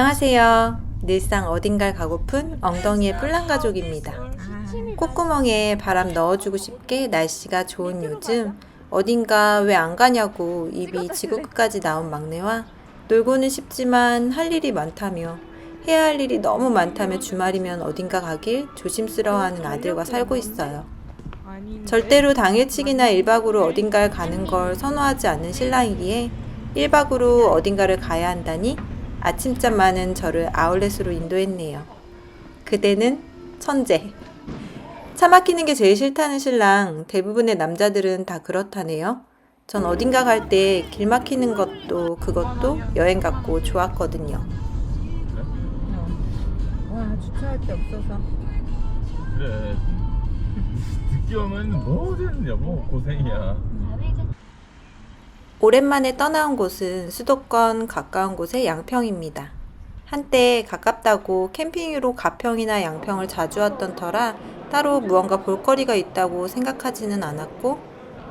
안녕하세요. 늘상 어딘가를 가고픈 엉덩이의 뿔난 가족입니다. 콧구멍에 바람 넣어주고 싶게 날씨가 좋은 요즘 어딘가 왜 안 가냐고 입이 지구 끝까지 나온 막내와 놀고는 싶지만 할 일이 많다며 해야 할 일이 너무 많다며 주말이면 어딘가 가길 조심스러워하는 아들과 살고 있어요. 절대로 당일치기나 1박으로 어딘가를 가는 걸 선호하지 않는 신랑이기에 1박으로 어딘가를 가야 한다니 아침잠 많은 저를 아울렛으로 인도했네요. 그대는 천재. 차 막히는 게 제일 싫다는 신랑, 대부분의 남자들은 다 그렇다네요. 전 어딘가 갈 때 길 막히는 것도 그것도 여행 같고 좋았거든요. 와 주차할 데 없어서 그래 늦게 오면 뭐 되느냐고 고생이야 오랜만에 떠나온 곳은 수도권 가까운 곳의 양평입니다. 한때 가깝다고 캠핑으로 가평이나 양평을 자주 왔던 터라 따로 무언가 볼거리가 있다고 생각하지는 않았고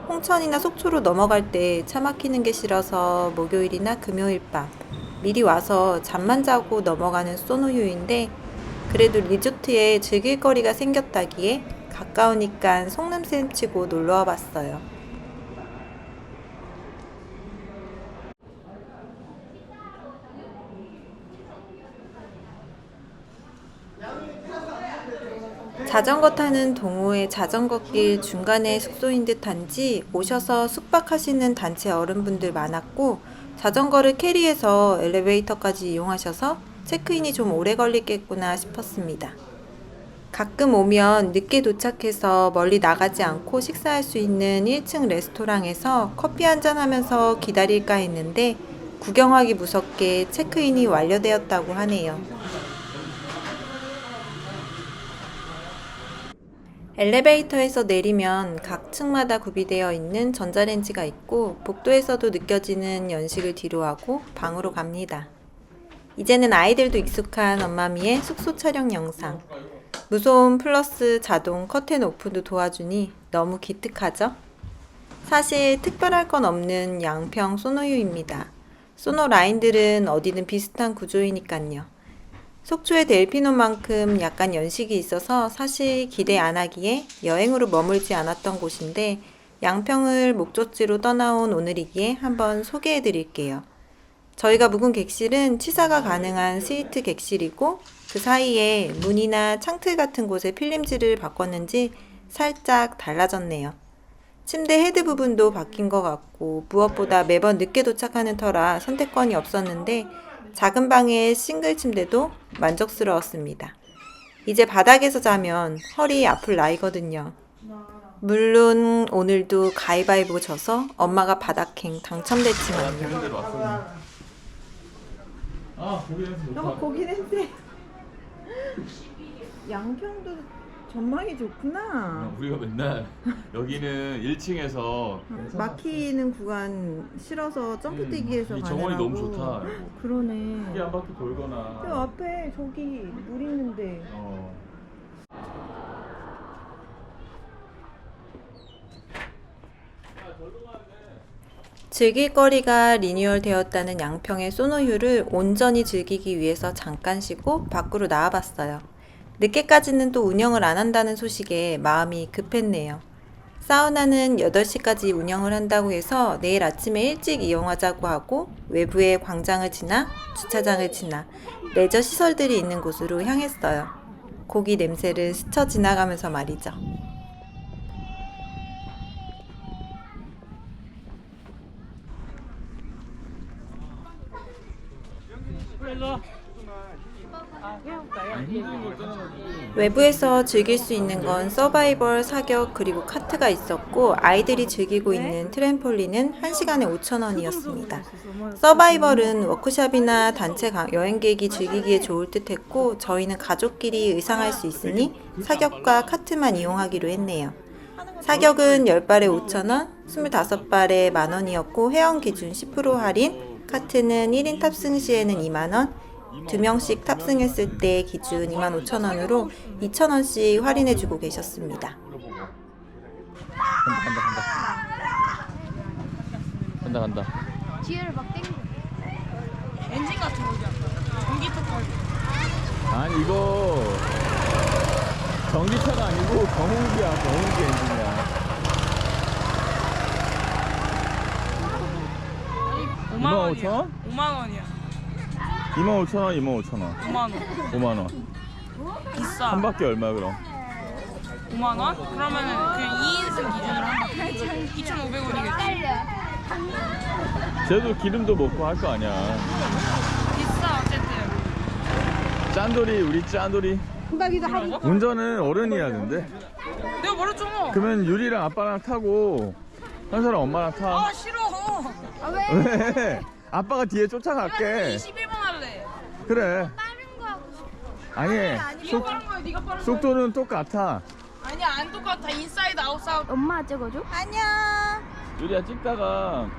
홍천이나 속초로 넘어갈 때 차 막히는 게 싫어서 목요일이나 금요일 밤 미리 와서 잠만 자고 넘어가는 소노유인데 그래도 리조트에 즐길 거리가 생겼다기에 가까우니까 속냄새 치고 놀러 와 봤어요. 자전거 타는 동호회 자전거길 중간에 숙소인 듯한지 오셔서 숙박하시는 단체 어른분들 많았고 자전거를 캐리해서 엘리베이터까지 이용하셔서 체크인이 좀 오래 걸리겠구나 싶었습니다. 가끔 오면 늦게 도착해서 멀리 나가지 않고 식사할 수 있는 1층 레스토랑에서 커피 한잔 하면서 기다릴까 했는데 구경하기 무섭게 체크인이 완료되었다고 하네요. 엘리베이터에서 내리면 각 층마다 구비되어 있는 전자레인지가 있고 복도에서도 느껴지는 연식을 뒤로하고 방으로 갑니다. 이제는 아이들도 익숙한 엄마미의 숙소 촬영 영상. 무소음 플러스 자동 커튼 오픈도 도와주니 너무 기특하죠? 사실 특별할 건 없는 양평 소노유입니다. 소노 라인들은 어디든 비슷한 구조이니깐요. 속초의 델피노만큼 약간 연식이 있어서 사실 기대 안 하기에 여행으로 머물지 않았던 곳인데 양평을 목적지로 떠나온 오늘이기에 한번 소개해 드릴게요. 저희가 묵은 객실은 치사가 가능한 스위트 객실이고 그 사이에 문이나 창틀 같은 곳에 필름지를 바꿨는지 살짝 달라졌네요. 침대 헤드 부분도 바뀐 것 같고 무엇보다 매번 늦게 도착하는 터라 선택권이 없었는데 작은 방의 싱글 침대도 만족스러웠습니다. 이제 바닥에서 자면 허리 아플 나이거든요. 물론 오늘도 가위바위보 져서 엄마가 바닥행 당첨됐지만요. 아 고기 냄새 어 고기 냄새 양평도 전망이 좋구나 어, 우리가 맨날 여기는 1층에서 막히는 구간 싫어서 점프 뛰기에서 음, 이 가느라고 정원이 너무 좋다. 그러네 크게 한 바퀴 돌거나 저 앞에 저기 물 있는데 어. 즐길 거리가 리뉴얼 되었다는 양평의 소노유를 온전히 즐기기 위해서 잠깐 쉬고 밖으로 나와봤어요. 늦게까지는 또 운영을 안 한다는 소식에 마음이 급했네요. 사우나는 8시까지 운영을 한다고 해서 내일 아침에 일찍 이용하자고 하고 외부의 광장을 지나 주차장을 지나 레저 시설들이 있는 곳으로 향했어요. 고기 냄새를 스쳐 지나가면서 말이죠. 떠나가지고 외부에서 즐길 수 있는 건 서바이벌, 사격, 그리고 카트가 있었고 아이들이 즐기고 있는 트램폴린은 1시간에 5,000원이었습니다. 서바이벌은 워크숍이나 단체 가- 여행객이 즐기기에 좋을 듯 했고 저희는 가족끼리 의상할 수 있으니 사격과 카트만 이용하기로 했네요. 사격은 10발에 5,000원, 25발에 만원이었고 회원 기준 10% 할인, 카트는 1인 탑승 시에는 2만원, 두 명씩 탑승했을 때 기준 25,000원으로 2,000원씩 할인해 주고 계셨습니다. 물어보고 간다 간다 간다 간다 간다 뒤를 막 땡겨. 엔진 같은 거지 전기차까지. 아니 이거 전기차가 아니고 경운기야 경운기 엔진이야 5만 25,000 원이야. 원? 5만 원이야. 25,000원 25,000원 5만 원. 5만원 비싸. 한 바퀴 얼마 그럼? 5만 원? 그러면은 그 2인승 기준으로 한 바퀴 2,500원이겠지. 쟤도 기름도 먹고 할 거 아니야 비싸 어쨌든. 짠돌이 우리 짠돌이 뭐라고? 운전은 어른이 해야 된대 내가 말했잖아. 그러면 유리랑 아빠랑 타고 현서랑 엄마랑 타 아 싫어. 왜? 아빠가 뒤에 쫓아갈게 21번 할래. 그래 아니 네가 속, 빠른 거야. 네가 빠른 거야. 속도는 똑같아 아니야 안 똑같아. 인사이드 아웃사이드. 엄마 찍어줘? 안녕. 유리야 찍다가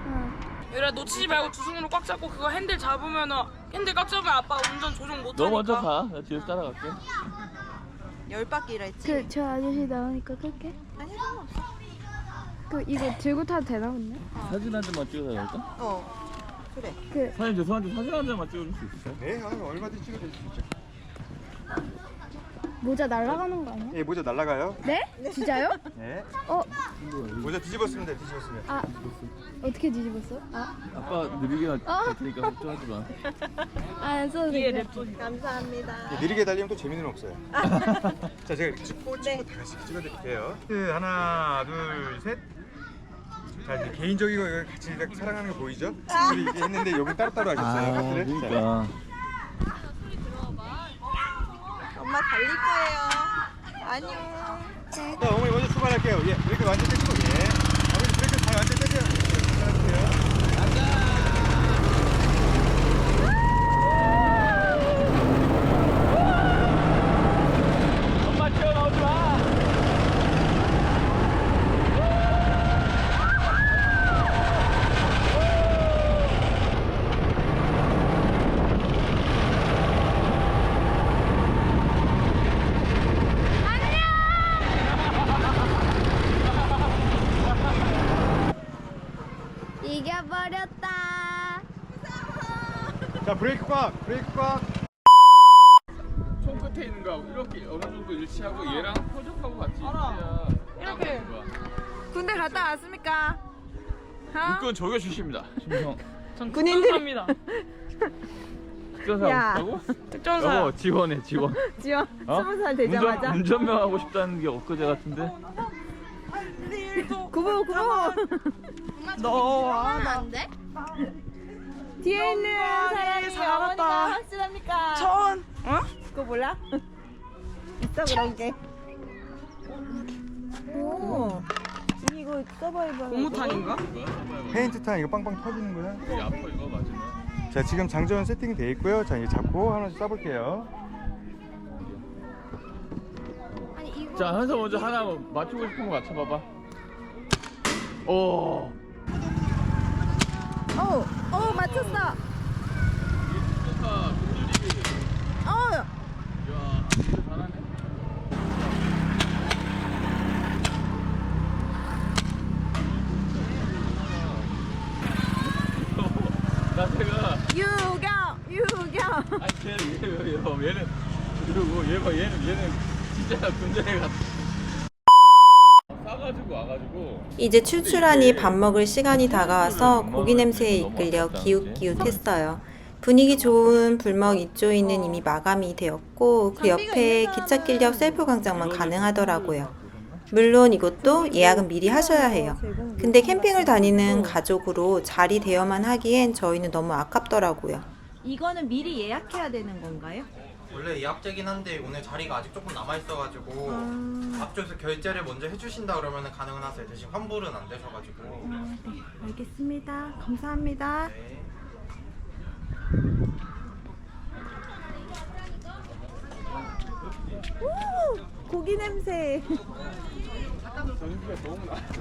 얘들아 놓치지 말고 두 손으로 꽉 잡고 그거 핸들 잡으면은 핸들 꽉 잡으면 아빠 운전 조종 못하니까. 너 먼저 가. 나 뒤에서 따라갈게. 열 바퀴라 했지? 그 저 아저씨 나오니까 끌게. 아니 상관없어. 그 이거 들고 타도 되나 근데? 사진 한 장만 찍어서 될까? 어. 그래. 그 사장님 죄송한데 사진 한 장만 찍어줄 수 있어요? 네, 아, 얼마든지 찍어줄 수 있죠. 모자 날아가는 거 아니야? 예, 모자 날라가요. 네? 진짜요? 네. 어? 모자 뒤집었으면 돼, 뒤집었으면. 아 어떻게 뒤집었어? 아, 아빠 느리게 갈 어? 테니까 걱정하지 마. 안 써도 돼. 감사합니다. 예, 느리게 달리면 또 재미는 없어요. 자, 제가 이렇게 찍고 네. 찍고 다시 찍어드릴게요. 그 하나, 둘, 셋. 자, 이제 개인적이고 같이 이렇게 사랑하는 거 보이죠? 우리 이게 했는데 여기 따로따로 하셨어요. 자, 그러니까. 엄마 달릴 거예요. 안녕. 자, 어머니 먼저 출발할게요. 예, 이렇게 완전 떼시고, 예. 어머니 브레이크 잘 완전 떼세요. 예, 출발할게요. 엄마 튀어나오지 마. 이겨버렸다. 자, 브레이크 꽉, 브레이크 꽉. 손 끝에 있는 거 이렇게 어느 정도 일치하고 얘랑 표적하고 같이. 일치해야 이렇게. 군대 갔다 왔습니까? 어? 육군 조교 출신입니다. 심성. 전 군인들. 특전사입니다. 특전사 싶다고? 특전사. 여보 지원해 지원. 지원 어? 스무 살 되자마자 운전, 운전병 하고 싶다는 게 엊그제 같은데. 구보 구보 너와 안 돼? 뒤에 있는 사람이 살았다. 확실합니까? 천. 어? 그거 몰라? 있어 그런 게. 오. 이거 서바이벌. 고무탄인가? 페인트 탄 이거 빵빵 터지는 거야. 여기 아파 이거 맞으면. 자, 지금 장전 세팅돼 있고요. 자, 이제 잡고 하나씩 쏴볼게요. 아니 이거 자 현서 먼저 하나 맞추고 싶은 거 맞춰봐봐. 오. 어, 어 맞췄어. 어. 아니 쟤는 얘, 얘, 얘, 얘는 이러고 얘는 얘는 진짜 군대에 갔. 싸가지고 와가지고 이제 출출하니 밥 먹을 시간이 다가와서 고기 냄새에 이끌려 기웃기웃했어요. 분위기 좋은 불먹 입조이는 이미 마감이 되었고 그 옆에 기찻길 옆 셀프 광장만 가능하더라고요. 물론 이것도 예약은 미리 하셔야 해요. 근데 캠핑을 다니는 가족으로 자리 대여만 하기엔 저희는 너무 아깝더라고요. 이거는 미리 예약해야 되는 건가요? 원래 예약제긴 한데 오늘 자리가 아직 조금 남아 있어가지고 앞쪽에서 결제를 먼저 해주신다 그러면 가능은 하세요. 대신 환불은 안 되셔가지고. 알겠습니다. 감사합니다. 네. 고기 냄새.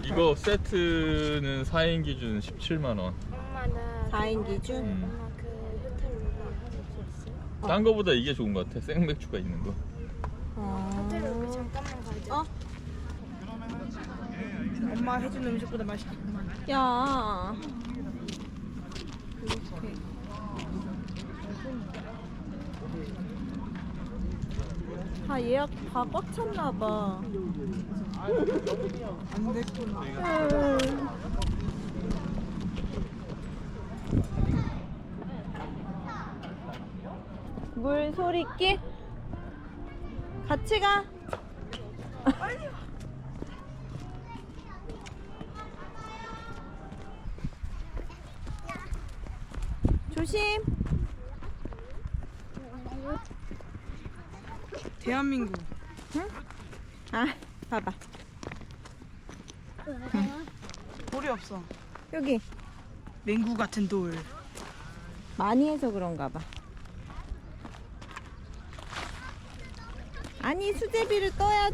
이거 세트는 4인 기준 17만 원. 엄마 나 4인 기준. 엄마 그 호텔 로비 하실 수 있 어? 딴 거보다 이게 좋은 것 같아. 생맥주가 있는 거. 호텔 로비 잠깐만 가자. 어? 엄마 해준 음식보다 맛있겠구만. 야. 다 예약 다 꽉 찼나 봐. 물 소리끼 같이 가. 조심. 대한민국 아, 봐봐. 돌이 없어. 여기 맹구 같은 돌. 많이 해서 그런가 봐. 아니 수제비를 떠야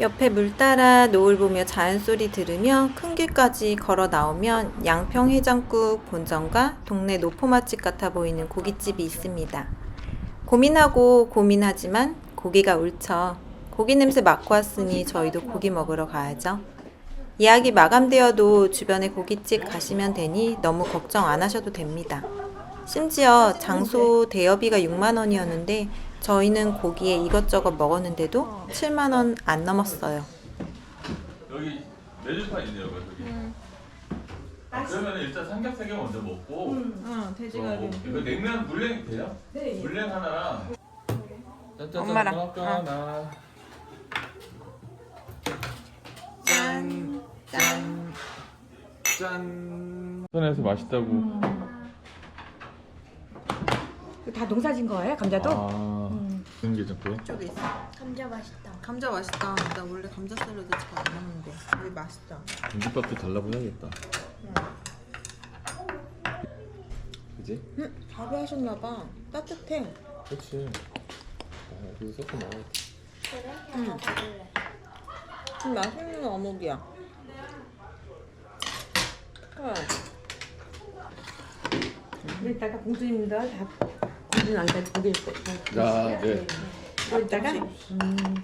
옆에 물 따라 노을 보며 자연 소리 들으며 큰 길까지 걸어 나오면 양평 해장국 본점과 동네 노포 맛집 같아 보이는 고깃집이 있습니다. 고민하고 고민하지만 고기가 옳죠. 고기 냄새 맡고 왔으니 저희도 고기 먹으러 가야죠. 예약이 마감되어도 주변에 고깃집 가시면 되니 너무 걱정 안 하셔도 됩니다. 심지어 장소 대여비가 6만 원이었는데 저희는 고기에 이것저것 먹었는데도 7만 원 안 넘었어요. 여기 메뉴판 있네요, 여기. 아, 그러면 일단 삼겹살 개 먼저 먹고. 응, 어, 이거 냉면 물냉 돼요? 네. 물냉 하나랑. 짠짠짠 엄마랑. 하나. 짠. 짠. 짠. 손에서 맛있다고. 다 농사진 거예요? 감자도? 아. 그런 게 자꾸. 쪽에 있어. 감자 맛있다. 감자 맛있다. 나 원래 감자 샐러드 잘 안 먹는데 여기 맛있다. 김밥도 달라보야겠다. 그지? 응, 밥을 하셨나 봐. 따뜻해. 그렇지. 아, 여기서 섞어 먹어야 돼. 그래? 응. 음, 맛있는 어묵이야. 그래. 여기다가 공주님들 다 공주는 안 돼. 고기 아, 네. 여기다가 음,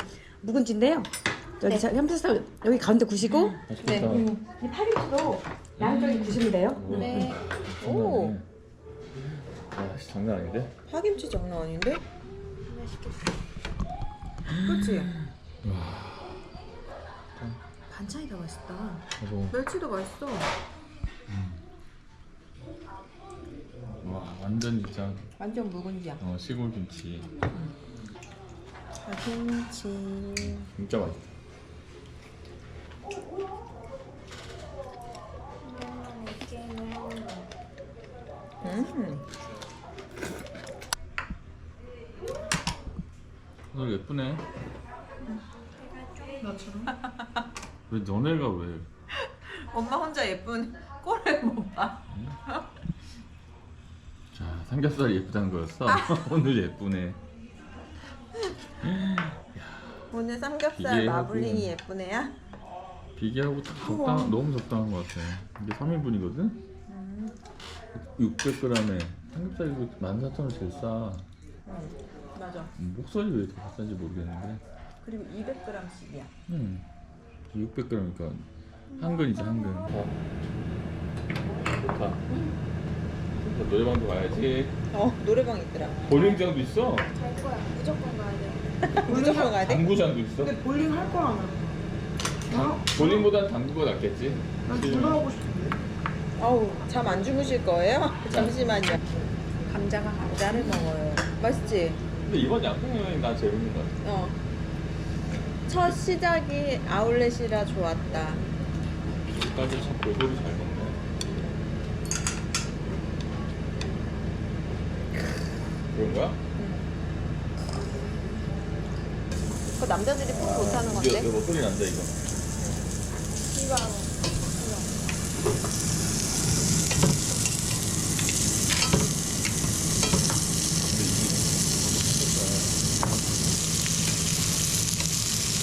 묵은지인데요. 여기 자 삼겹살 여기 가운데 구시고 맛있겠다. 음, 이 파김치로 양쪽에 구시면 돼요. 네. 오, 아, 씨, 장난 아닌데? 파김치 장난 아닌데? 그렇지. 반찬이 더 맛있다. 하고, 멸치도 맛있어. 와, 완전 진짜 완전 묵은지야. 어, 시골 김치. 파김치. 진짜 맛있어. 음. 오늘 예쁘네. 나처럼? 왜 너네가 왜? 엄마 혼자 예쁜 꼴을 못 봐. 자, 삼겹살 예쁘다는 거였어. 오늘 예쁘네. 오늘 삼겹살 비계하고. 마블링이 애야? 비계하고 딱 적당, 너무 적당한 것 같아. 이게 3인분이거든? 600g에 삼겹살이 14,000원 제일 싸. 맞아. 음, 목소리 왜 이렇게 비싼지 모르겠는데. 그리고 200g씩이야. 음. 600g이니까 한 근이지 한근. 어. 좋다. 노래방도 가야지. 어, 노래방 있더라. 볼링장도 있어. 갈 거야. 무조건 가야 돼. 무조건 가야 돼? 당구장도 있어. 볼링 할 거야. 당, 볼링보단 당구가 낫겠지. 하고 싶은데. 어우, 잠 안 주무실 거예요? 잠시만요. 감자가 감자를 먹어요. 맛있지? 근데 이번 양평 여행 나 재밌는 것 같아. 어. 첫 시작이 아울렛이라 좋았다. 여기까지 참 골고루 잘 먹네. 그런 거야? 그 남자들이 꼭 못하는 건데. 이거 뭐 소리 난다 이거. 이거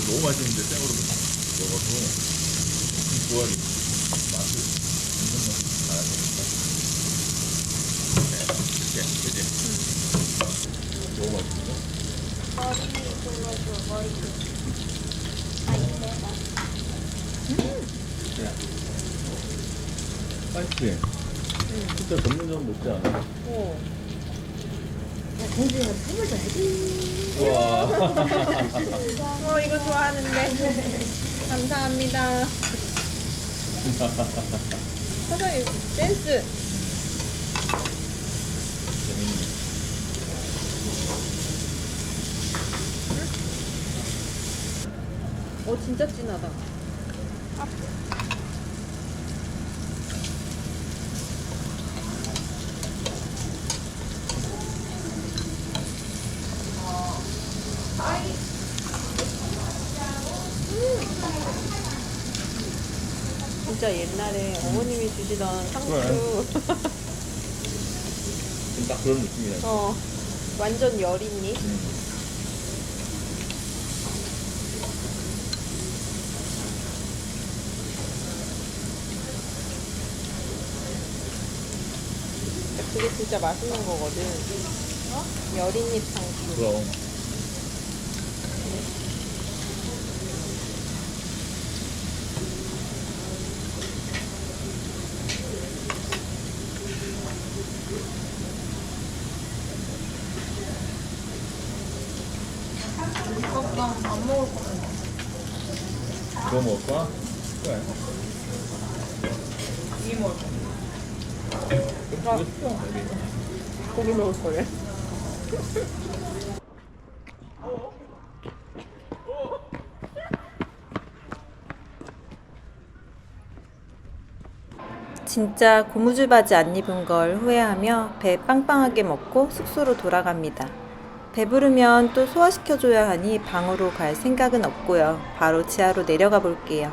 너무 맛있는데 생으로 먹어서 좋아하겠 맛있지? 진짜 전문점 먹지 않아? 공주야 선물 줘야지. 우와. 어, 이거 좋아하는데. 감사합니다. 사장님, 댄스. 어, 진짜 진하다. 진짜 옛날에 어머님이 주시던 상추. 딱 그런 느낌이야. 어, 완전 여린니? 그게 진짜 맛있는 거거든. 어? 여린잎 상추. 그럼. 그거 먹을 거야? 그래. 이게 뭐 그럼 그거 시켜, 여기. 고기 먹을 거래. 진짜 고무줄 바지 안 입은 걸 후회하며 배 빵빵하게 먹고 숙소로 돌아갑니다. 배부르면 또 소화시켜줘야 하니 방으로 갈 생각은 없고요. 바로 지하로 내려가 볼게요.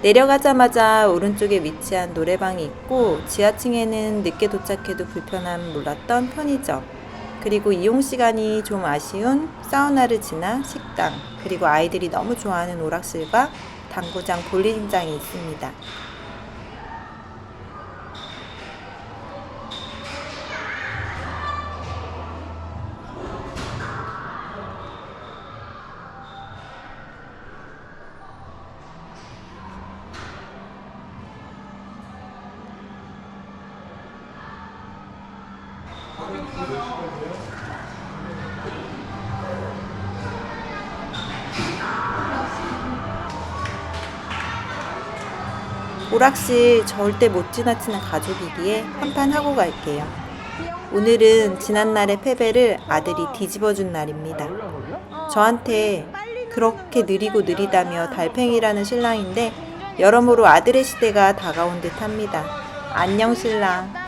내려가자마자 오른쪽에 위치한 노래방이 있고 지하층에는 늦게 도착해도 불편함 몰랐던 편의점 그리고 이용 시간이 좀 아쉬운 사우나를 지나 식당 그리고 아이들이 너무 좋아하는 오락실과 당구장 볼링장이 있습니다. 오락실 절대 못 지나치는 가족이기에 한판 하고 갈게요. 오늘은 지난날의 패배를 아들이 뒤집어준 날입니다. 저한테 그렇게 느리고 느리다며 달팽이라는 신랑인데 여러모로 아들의 시대가 다가온 듯 합니다. 안녕 신랑.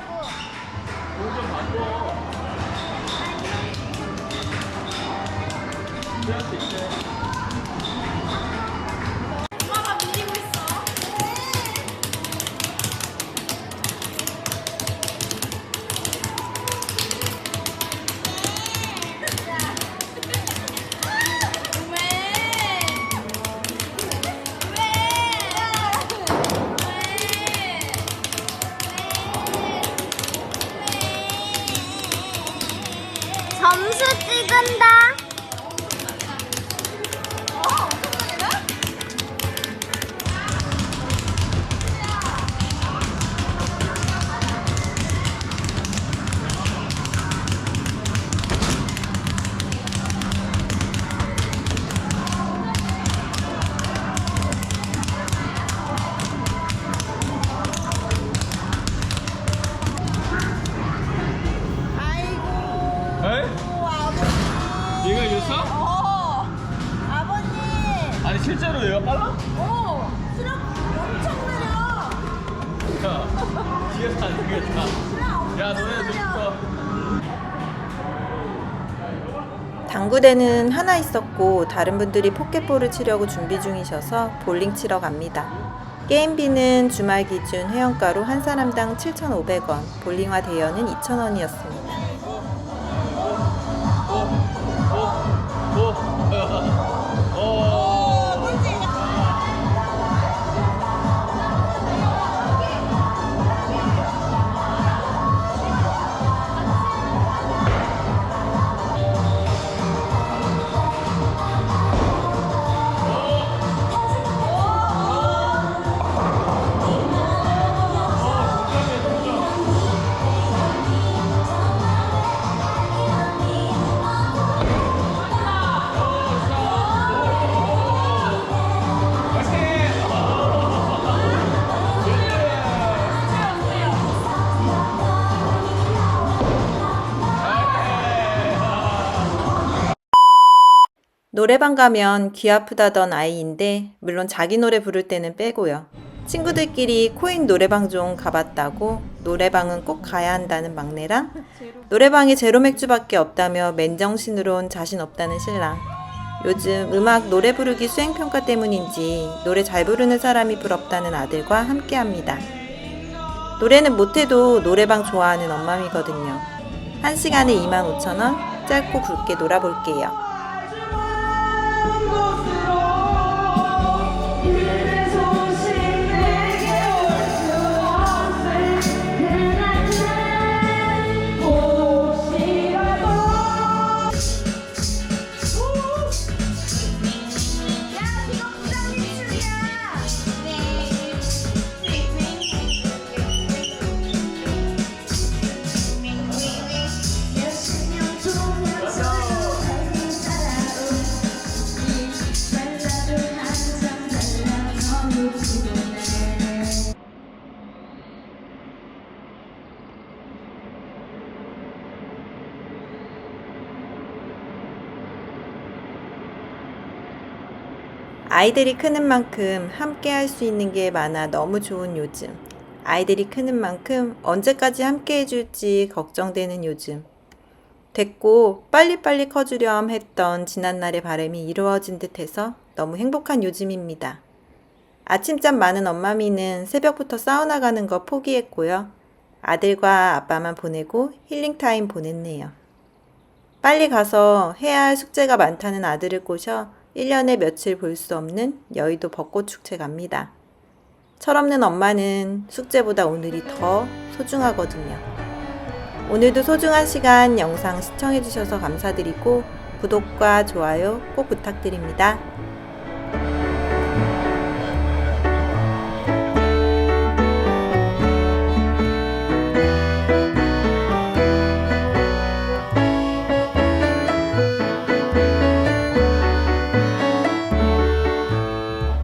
당구대는 하나 있었고 다른 분들이 포켓볼을 치려고 준비 중이셔서 볼링 치러 갑니다. 게임비는 주말 기준 회원가로 한 사람당 7,500원, 볼링화 대여는 2,000원이었습니다. 노래방 가면 귀 아프다던 아이인데 물론 자기 노래 부를 때는 빼고요. 친구들끼리 코인 노래방 좀 가봤다고 노래방은 꼭 가야 한다는 막내랑 노래방에 제로 맥주밖에 없다며 맨정신으론 자신 없다는 신랑. 요즘 음악 노래 부르기 수행평가 때문인지 노래 잘 부르는 사람이 부럽다는 아들과 함께 합니다. 노래는 못해도 노래방 좋아하는 엄맘이거든요. 한 시간에 25,000원 짧고 굵게 놀아볼게요. 아이들이 크는 만큼 함께 할 수 있는 게 많아 너무 좋은 요즘. 아이들이 크는 만큼 언제까지 함께 해줄지 걱정되는 요즘. 됐고 빨리빨리 커주렴 했던 지난날의 바람이 이루어진 듯해서 너무 행복한 요즘입니다. 아침잠 많은 엄마미는 새벽부터 사우나 가는 거 포기했고요. 아들과 아빠만 보내고 힐링타임 보냈네요. 빨리 가서 해야 할 숙제가 많다는 아들을 꼬셔 1년에 며칠 볼 수 없는 여의도 벚꽃 축제 갑니다. 철없는 엄마는 숙제보다 오늘이 더 소중하거든요. 오늘도 소중한 시간 영상 시청해주셔서 감사드리고 구독과 좋아요 꼭 부탁드립니다.